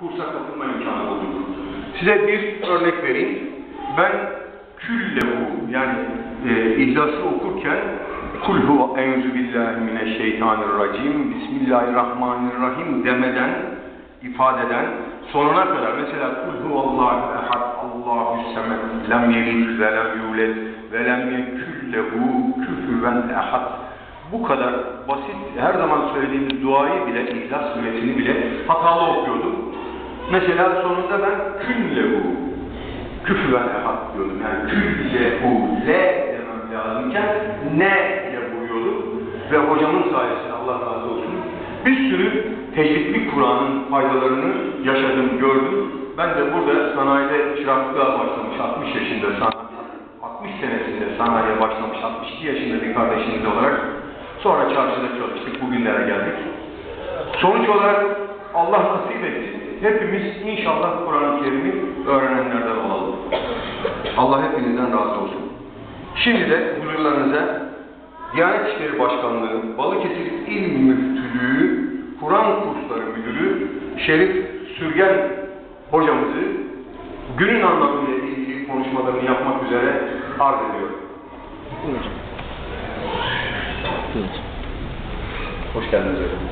kursa katılma imkanı bulduk. Size bir örnek vereyim. Ben küllehu yani e, İhlas'ı okurken Kul hu enzu billahi mineşşeytanirracim Bismillahirrahmanirrahim demeden ifade eden sonuna kadar mesela Kul huvallahu ehad Allahu semed lem yelid ve lem yuled ve lem yekul lehu küfüven ehad bu kadar basit her zaman söylediğimiz duayı bile İhlas suresini bile hatalı okuyordum. Mesela sonunda ben küllehu küfüven ehad diyordum. Yani küllehu le demem lazımken ne ile vuruyordum. Ve hocamın sayesinde Allah razı olsun bir sürü tecvidli Kur'an'ın faydalarını yaşadım, gördüm. Ben de burada sanayide çıraklığa başlamış 60 yaşında sanayi, 60 senesinde sanayiye başlamış 62 yaşında bir kardeşimiz olarak sonra çarşıda çalıştık, bugünlere geldik. Sonuç olarak Allah nasip etti. Hepimiz inşallah Kur'an-ı Kerim'i öğrenenlerden olalım. Allah hepinizden razı olsun. Şimdi de huzurlarınıza Diyanet İşleri Başkanlığı, Balıkesir İl Müftülüğü, Kur'an Kursları Müdürü Şerif Sürgen hocamızı günün anlamıyla ilgili konuşmalarını yapmak üzere arz ediyorum. Hoş geldiniz efendim.